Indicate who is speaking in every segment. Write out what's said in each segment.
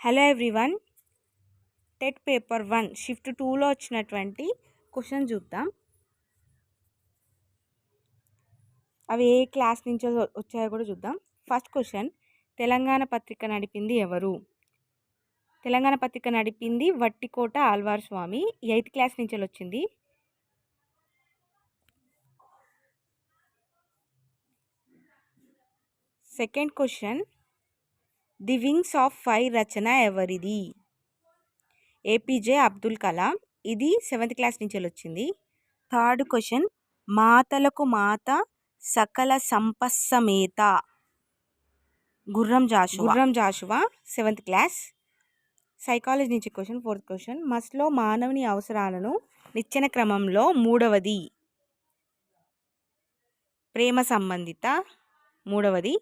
Speaker 1: Hello everyone TET paper one shift టూలో వచ్చినటువంటి question చూద్దాం. అవి ఏ క్లాస్ నుంచో వచ్చాయో కూడా చూద్దాం. ఫస్ట్ క్వశ్చన్ తెలంగాణ పత్రిక నడిపింది ఎవరు? తెలంగాణ పత్రిక నడిపింది వట్టికోట ఆల్వార్ స్వామి. ఎయిత్ క్లాస్ నుంచి వచ్చింది. Second question the wings of fire రచన ఎవరిది? ఏపీజే అబ్దుల్ కలాం. ఇది సెవెంత్ క్లాస్ నుంచి వచ్చింది థర్డ్ క్వశ్చన్. మాతలకు మాత సకల సంపస్సమేత Gurram Jashuva. Gurram Jashuva. Seventh class. Psychology నుంచి క్వశ్చన్. Fourth question. మస్లో మానవుని అవసరాలను నిచ్చెన క్రమంలో మూడవది. ప్రేమ సంబంధిత. మూడవది.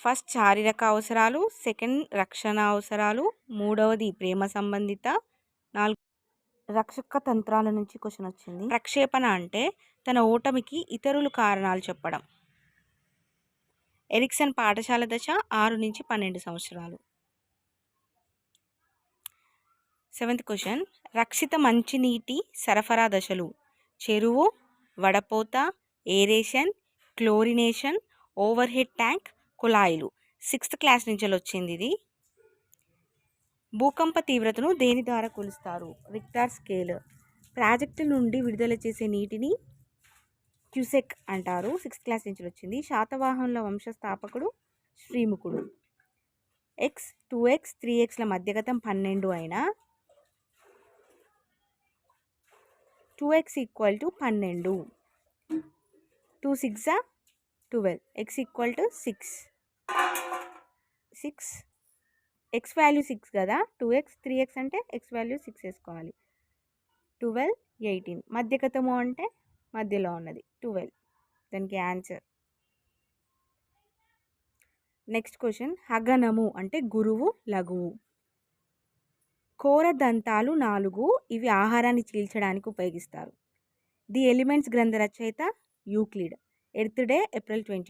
Speaker 1: ఫస్ట్ శారీరక అవసరాలు సెకండ్ రక్షణ అవసరాలు మూడవది ప్రేమ సంబంధిత నాలుగు రక్షక తంత్రాల నుంచి క్వశ్చన్ వచ్చింది. ప్రక్షేపణ అంటే తన ఓటమికి ఇతరులు కారణాలు చెప్పడం. ఎరిక్సన్ పాఠశాల దశ ఆరు నుంచి పన్నెండు సంవత్సరాలు. Seventh question. రక్షిత మంచినీటి సరఫరా దశలు. చెరువు వడపోత aeration chlorination overhead tank కుళాయిలు. సిక్స్త్ క్లాస్ నుంచి వచ్చింది ఇది. భూకంప తీవ్రతను దేని ద్వారా కొలుస్తారు? రిక్టార్ స్కేల్ ప్రాజెక్టు నుండి విడుదల చేసే నీటిని క్యూసెక్ అంటారు. సిక్స్త్ క్లాస్ నుంచి వచ్చింది శాతవాహనుల వంశస్థాపకుడు శ్రీముఖుడు. ఎక్స్ టూ ఎక్స్ త్రీ ఎక్స్ల మధ్యగతం పన్నెండు అయినా టూ ఎక్స్ ఈక్వల్ టు పన్నెండు. Two six twelve x equal to six six x value six కదా? టూ ఎక్స్ త్రీ ఎక్స్ అంటే ఎక్స్ వాల్యూ సిక్స్ వేసుకోవాలి. ట్వెల్వ్ ఎయిటీన్ మధ్యగతము అంటే మధ్యలో ఉన్నది. ట్వెల్వ్ దానికి ఆన్సర్ నెక్స్ట్ క్వశ్చన్ హగనము అంటే గురువు లఘువు. కోర దంతాలు నాలుగు ఇవి ఆహారాన్ని చీల్చడానికి ఉపయోగిస్తారు. ది ఎలిమెంట్స్ గ్రంథ రచయిత Euclid. Earth Day April twenty